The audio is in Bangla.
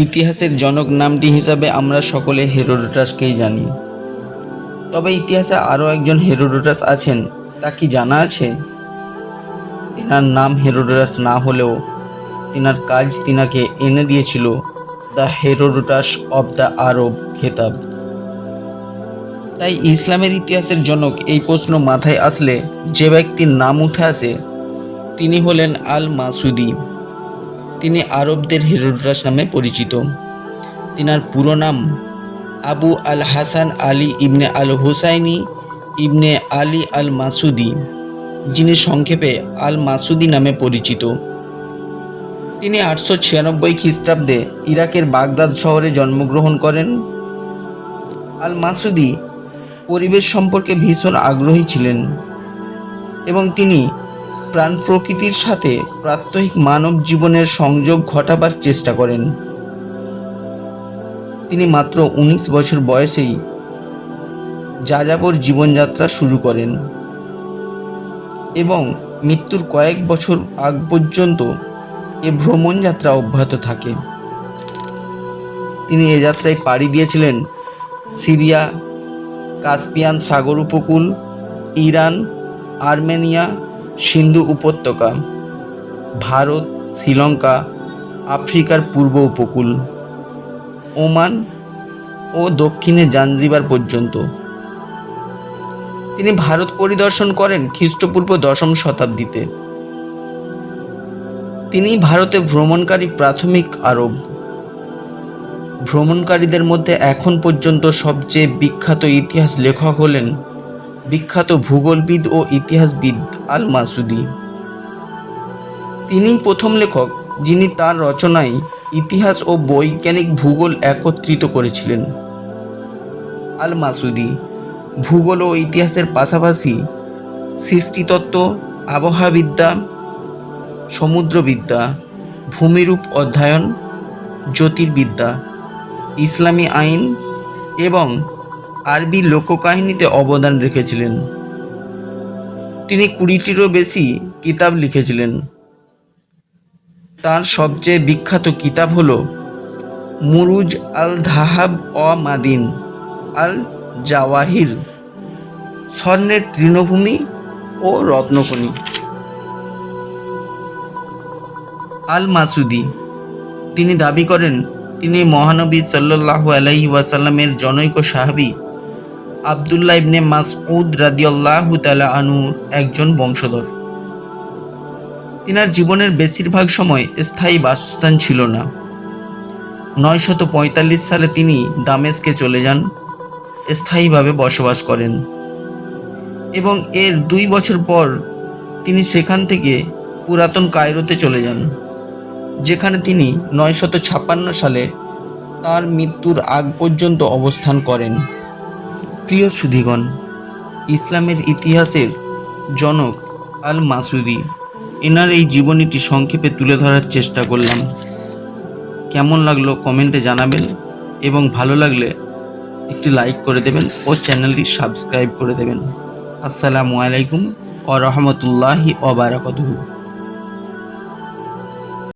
ইতিহাসের জনক নামটি হিসাবে আমরা সকলে হেরোডোটাসকেই জানি। তবে ইতিহাসে আরও একজন হেরোডোটাস আছেন, তা কি জানা আছে? তিনার নাম হেরোডোটাস না হলেও তিনার কাজ তিনাকে এনে দিয়েছিল, the Herodotus of the Arab খেতাব তাই ইসলামের ইতিহাসের জনক এই প্রশ্ন মাথায় আসলে যে ব্যক্তির নাম উঠে আসে, তিনি হলেন আল মাসুদি তিনি আরবদের হেরোডোটাস নামে পরিচিত। তিনার পুরো নাম আবু আল হাসান আলী ইবনে আল হুসাইনি ইবনে আলী আল মাসুদি যিনি সংক্ষেপে আল মাসুদি নামে পরিচিত। তিনি আটশো ছিয়ানব্বই খ্রিস্টাব্দে ইরাকের বাগদাদ শহরে জন্মগ্রহণ করেন। আল মাসুদি পরিবেশ সম্পর্কে ভীষণ আগ্রহী ছিলেন এবং তিনি প্রাণ প্রকৃতির সাথে প্রাত্যহিক মানব জীবনের সংযোগ ঘটাবার চেষ্টা করেন। তিনি মাত্র উনিশ বছর বয়সেই যাযাবর জীবনযাত্রা শুরু করেন এবং মৃত্যুর কয়েক বছর আগ পর্যন্ত এ ভ্রমণ যাত্রা অব্যাহত থাকে। তিনি এ যাত্রায় পাড়ি দিয়েছিলেন সিরিয়া, কাস্পিয়ান সাগর উপকূল, ইরান, আর্মেনিয়া সিন্ধু উপত্যকা, ভারত, শ্রীলঙ্কা, আফ্রিকার পূর্ব উপকূল, ওমান ও দক্ষিণে জাঞ্জিবার পর্যন্ত। তিনি ভারত পরিদর্শন করেন খ্রিস্টপূর্ব দশম শতাব্দীতে। তিনি ভারতে ভ্রমণকারী প্রাথমিক আরব। ভ্রমণকারীদের মধ্যে এখন পর্যন্ত সবচেয়ে বিখ্যাত ইতিহাস লেখক হলেন বিখ্যাত ভূগোলবিদ ও ইতিহাসবিদ আল মাসুদি তিনি প্রথম লেখক যিনি তার রচনায় ইতিহাস ও বৈজ্ঞানিক ভূগোল একত্রিত করেছিলেন। আল মাসুদি ভূগোল ও ইতিহাসের পাশাপাশি সৃষ্টিতত্ত্ব, আবহাওয়াবিদ্যা, সমুদ্রবিদ্যা, ভূমিরূপ অধ্যয়ন, জ্যোতির্বিদ্যা, ইসলামী আইন এবং আরবি লোককাহিনীতে অবদান রেখেছিলেন। তিনি কুড়িটিরও বেশি কিতাব লিখেছিলেন। তার সবচেয়ে বিখ্যাত কিতাব হল মুরুজ আল ধাহাব অ মাদিন আল জাওয়াহির স্বর্ণের তৃণভূমি ও রত্নখনি আল মাসুদি তিনি দাবি করেন, তিনি মহানবী সাল্লাল্লাহু আলাইহি ওয়াসাল্লামের জনৈক সাহাবী। আবদুল্লাহ ইবনে মাসউদ রাদিয়াল্লাহু তাআলা আনুর একজন বংশধর। তিনার জীবনের বেশিরভাগ সময় স্থায়ী বাসস্থান ছিল না। নয়শত পঁয়তাল্লিশ সালে তিনি দামেস্কে চলে যান, স্থায়ীভাবে বসবাস করেন এবং এর দুই বছর পর তিনি সেখান থেকে পুরাতন কায়রোতে চলে যান, যেখানে তিনি নয়শত ছাপ্পান্ন সালে তার মৃত্যুর আগ পর্যন্ত অবস্থান করেন। প্রিয় সুধীগণ, ইসলামের ইতিহাসের জনক আল মাসুদি এনার এই জীবনীটি সংক্ষেপে তুলে ধরার চেষ্টা করলাম। কেমন লাগল কমেন্টে জানাবেন এবং ভালো লাগলে একটি লাইক করে দেবেন ও চ্যানেলটি সাবস্ক্রাইব করে দেবেন। আসসালামু আলাইকুম ও রহমতুল্লাহি অবারাকাতুহু